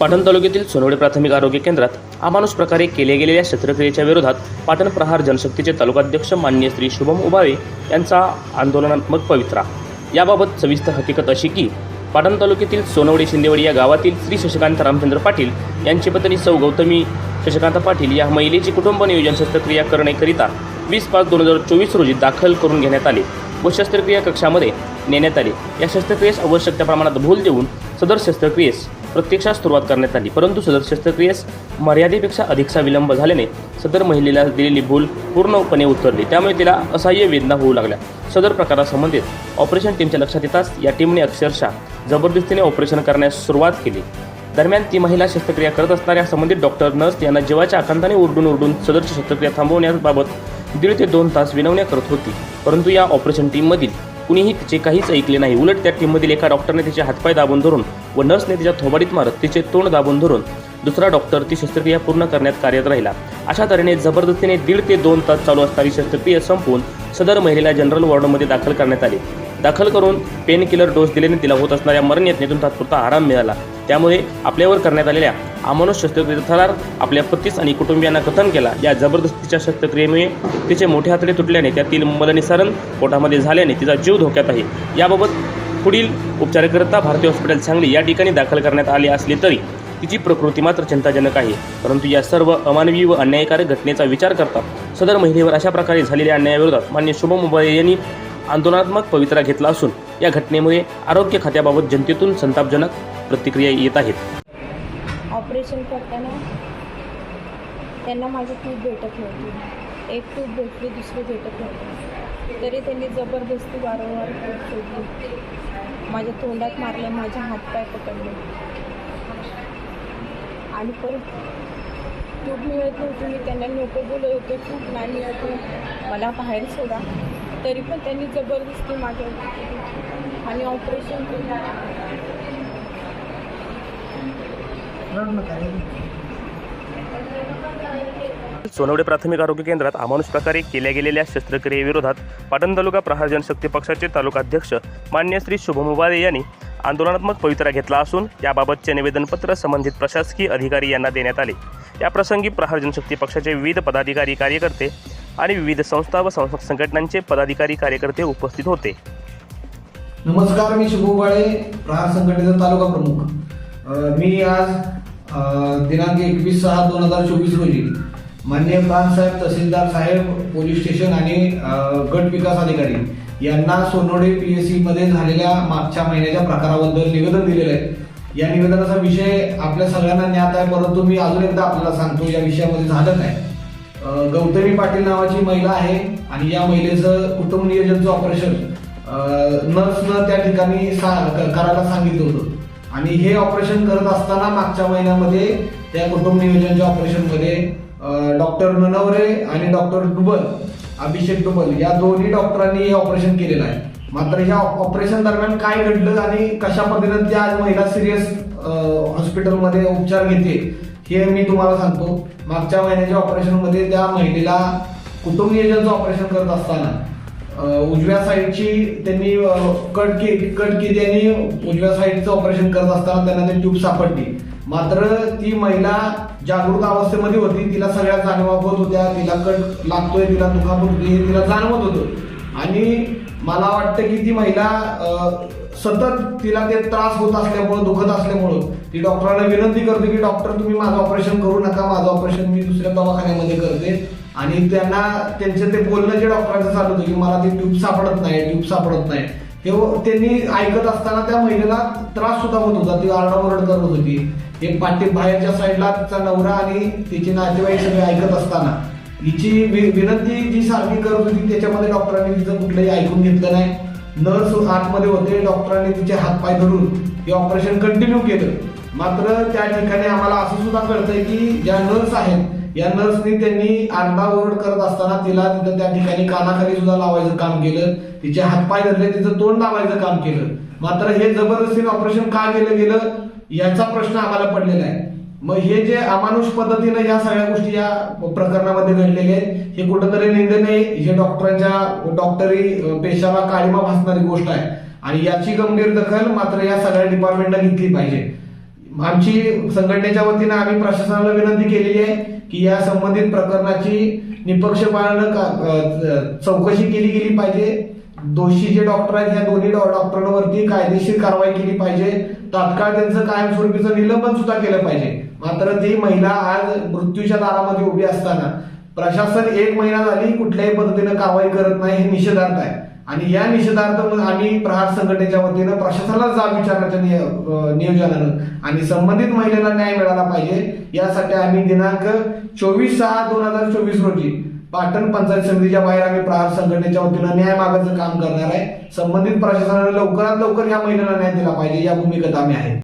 पाटण तालुक्यातील सोनवडे प्राथमिक आरोग्य केंद्रात अमानुष प्रकारे केल्या गेलेल्या शस्त्रक्रियेच्या विरोधात पाटण प्रहार जनशक्तीचे तालुकाध्यक्ष मान्य श्री शुभम उभावे यांचा आंदोलनात्मक पवित्रा. याबाबत सविस्तर हकीकत अशी की पाटण तालुक्यातील सोनवडे शिंदेवाडी या गावातील श्री शशिकांत रामचंद्र पाटील यांची पत्नी सौ गौतमी शशिकांत पाटील या महिलेची कुटुंब नियोजन शस्त्रक्रिया करण्याकरिता वीस पाच दोन हजार चोवीस रोजी दाखल करून घेण्यात आले व शस्त्रक्रिया कक्षामध्ये नेण्यात आले. या शस्त्रक्रियेस आवश्यक त्या प्रमाणात भूल देऊन सदर शस्त्रक्रियेस प्रत्यक्षात सुरुवात करण्यात आली. परंतु सदर शस्त्रक्रियेस मर्यादेपेक्षा अधिकचा विलंब झाल्याने सदर महिलेला दिलेली भूल पूर्णपणे उतरली. त्यामुळे तिला असह्य वेदना होऊ लागल्या. सदर प्रकारासंबंधित ऑपरेशन टीमच्या लक्षात येताच या टीमने अक्षरशः जबरदस्तीने ऑपरेशन करण्यास सुरुवात केली. दरम्यान ती महिला शस्त्रक्रिया करत असणाऱ्या संबंधित डॉक्टर नर्स यांना जीवाच्या आकांताने ओरडून ओरडून सदरची शस्त्रक्रिया थांबवण्याबाबत दीड ते दोन तास विनवण्या करत होती. परंतु या ऑपरेशन टीममधील कुणीही तिचे काहीच ऐकले नाही. उलट त्या टीममधील एका डॉक्टरने तिचे हातपाय दाबून धरून व नर्सने तिच्या थोबाडीत मारत तिचे तोंड दाबून धरून दुसरा डॉक्टर ती शस्त्रक्रिया पूर्ण करण्यात कार्यरत राहिला. अशा तऱ्हेने जबरदस्तीने दीड ते दोन तास चालू असणारी शस्त्रक्रिया संपवून सदर महिलेला जनरल वॉर्डमध्ये दाखल करण्यात आले. दाखल करून पेन किलर डोस दिल्याने तिला होत असणाऱ्या मरणयत्नेतून तात्पुरता आराम मिळाला. त्यामुळे आपल्यावर करण्यात आलेल्या अमानुष शस्त्रक्रियेचा थरार आपल्या पतीस आणि कुटुंबियांना कथन केला. या जबरदस्तीच्या शस्त्रक्रियेमुळे तिचे मोठे हातडे तुटल्याने त्यातील मलनिसारण पोटामध्ये झाल्याने तिचा जीव धोक्यात आहे. याबाबत पुढील उपचाराकरिता भारतीय हॉस्पिटल सांगली या ठिकाणी दाखल करण्यात आले असले तरी तिची प्रकृती मात्र चिंताजनक आहे. परंतु या सर्व अमानवी व अन्यायकारक घटनेचा विचार करता सदर महिलेवर अशा प्रकारे झालेल्या अन्यायाविरोधात मान्य शुभम मुंबई यांनी आंदोलनात्मक पवित्रा घेतला असून या घटनेमुळे आरोग्य खात्याबाबत जनतेतून संतापजनक प्रतिक्रिया येत आहेत. ऑपरेशन करताना त्यांना माझी ट्यूब भेटत नव्हती. एक ट्यूब भेटली दुसरी भेटत नव्हती. तरी त्यांनी जबरदस्ती वारंवार ट्यूब शोधली. माझ्या तोंडात मारलं माझे हातपाय पकडले. आणि परत तूप मिळत नव्हती. मी त्यांना नको बोलत होते खूप नाही मिळत आहे. मला बाहेर सोडा. तरी पण त्यांनी जबरदस्ती मागवली आणि ऑपरेशन केलं. सोनवडे प्राथमिक आरोग्य केंद्रात अमानुष प्रकारे केल्या गेलेल्या शस्त्रक्रियेविरोधात पाटण तालुका प्रहार जनशक्ती पक्षाचे तालुकाध्यक्ष मान्य श्री शुभम उबाळे यांनी आंदोलनात्मक पवित्रा घेतला असून याबाबतचे निवेदनपत्र संबंधित प्रशासकीय अधिकारी यांना देण्यात आले. या प्रसंगी प्रहार जनशक्ती पक्षाचे विविध पदाधिकारी कार्यकर्ते आणि विविध संस्था व संघटनांचे पदाधिकारी कार्यकर्ते उपस्थित होते. नमस्कार मी शुभू प्रहार संघटनेचा तालुका प्रमुख. मी आज दिनांक एकवीस सहा दोन हजार चोवीस रोजी माननीय साहेब तहसीलदार साहेब पोलीस स्टेशन आणि गट विकास अधिकारी यांना सोनोडे पी एस सीमध्ये झालेल्या मागच्या महिन्याच्या प्रकाराबद्दल निवेदन दिलेलं आहे. या निवेदनाचा विषय आपल्या सगळ्यांना ज्ञात आहे परंतु मी अजून एकदा आपल्याला सांगतो या विषयामध्ये झालं काय. गौतमी पाटील नावाची महिला आहे आणि या महिलेचं कुटुंब नियोजनचं ऑपरेशन नर्सनं त्या ठिकाणी सा- करायला सांगितलं होतं. आणि हे ऑपरेशन करत असताना मागच्या महिन्यामध्ये त्या कुटुंब नियोजनच्या ऑपरेशनमध्ये डॉक्टर ननवरे आणि डॉक्टर डुबल अभिषेक डुबल या दोन्ही डॉक्टरांनी हे ऑपरेशन केलेलं आहे. मात्र ह्या ऑपरेशन दरम्यान काय घडलं आणि कशा पद्धतीने त्या आज महिला सिरियस हॉस्पिटलमध्ये उपचार घेते हे मी तुम्हाला सांगतो. मागच्या महिन्याच्या ऑपरेशनमध्ये त्या महिलेला कुटुंब नियोजनचं ऑपरेशन करत असताना उजव्या साईडची त्यांनी कट के कट केली आणि उजव्या साईडचं ऑपरेशन करत असताना त्यांना ती ट्यूब सापडली. मात्र ती महिला जागृत अवस्थेमध्ये होती. तिला सगळ्या जाणीवा होत होत्या. तिला कट लागतोय तिला दुखापत होती हे तिला जाणवत होतं. आणि मला वाटतं की ती महिला सतत तिला ते त्रास होत असल्यामुळं दुखत असल्यामुळं ती डॉक्टरांना विनंती करते की डॉक्टर तुम्ही माझं ऑपरेशन करू नका. माझं ऑपरेशन मी दुसऱ्या दवाखान्यामध्ये करते. आणि त्यांना त्यांचं ते बोलणं जे डॉक्टरांचं चालू होतं की मला ती ट्यूब सापडत नाही ट्यूब सापडत नाही. हे त्यांनी ऐकत असताना त्या महिलेला त्रास सुद्धा होत होता. ती आरडाओरड करत होती. एक पाठी बाहेरच्या साईडला तिचा नवरा आणि तिचे नातेवाईक सगळे ऐकत असताना. हिची विनंती जी सारखी करत होती त्याच्यामध्ये डॉक्टरांनी तिचं कुठलंही ऐकून घेतलं नाही. नर्स आतमध्ये होते डॉक्टरांनी तिचे हातपाय धरून हे ऑपरेशन कंटिन्यू केलं. मात्र त्या ठिकाणी आम्हाला असं सुद्धा कळतंय की ज्या नर्स आहेत या नर्सनी त्यांनी आरडाओरड करत असताना तिला तिथं त्या ठिकाणी कानाखाली सुद्धा लावायचं काम केलं. तिचे हातपाय धरले तिचं तोंड लावायचं काम केलं. मात्र हे जबरदस्तीने ऑपरेशन का केलं गेलं याचा प्रश्न आम्हाला पडलेला आहे. मग हे जे अमानुष पद्धतीनं या सगळ्या गोष्टी या प्रकरणामध्ये घडलेले आहेत हे कुठंतरी निंदनीय हे डॉक्टरांच्या डॉक्टरी पेशाला काळीमा भासणारी गोष्ट आहे. आणि याची गंभीर दखल मात्र या सगळ्या डिपार्टमेंटने घेतली पाहिजे. आमची संघटनेच्या वतीनं आम्ही प्रशासनाला विनंती केलेली आहे की या संबंधित प्रकरणाची निपक्षपातीनं चौकशी केली गेली पाहिजे. दोषी जे डॉक्टर आहेत या दोन्ही डॉक्टरांवरती कायदेशीर कारवाई केली पाहिजे. तात्काळ त्यांचं कायमस्वरूपीचं निलंबन सुद्धा केलं पाहिजे. मात्र ती महिला आज मृत्यूच्या दारामध्ये उभी असताना प्रशासन एक महिना झाली कुठल्याही पद्धतीनं कारवाई करत नाही हे निषेधार्थ आहे. आणि या निषेधार्थ मग आम्ही प्रहार संघटनेच्या वतीनं प्रशासनाला जाब विचारण्याच्या नियोजनानं आणि संबंधित महिलेला न्याय मिळाला पाहिजे. यासाठी आम्ही दिनांक चोवीस सहा दोन हजार चोवीस रोजी पाटण पंचायत समितीच्या बाहेर आम्ही प्रहार संघटनेच्या वतीनं न्याय मागायचं काम करणार आहे. संबंधित प्रशासनाने लवकरात लवकर या महिलेला न्याय दिला पाहिजे. या भूमिकेत आम्ही आहे.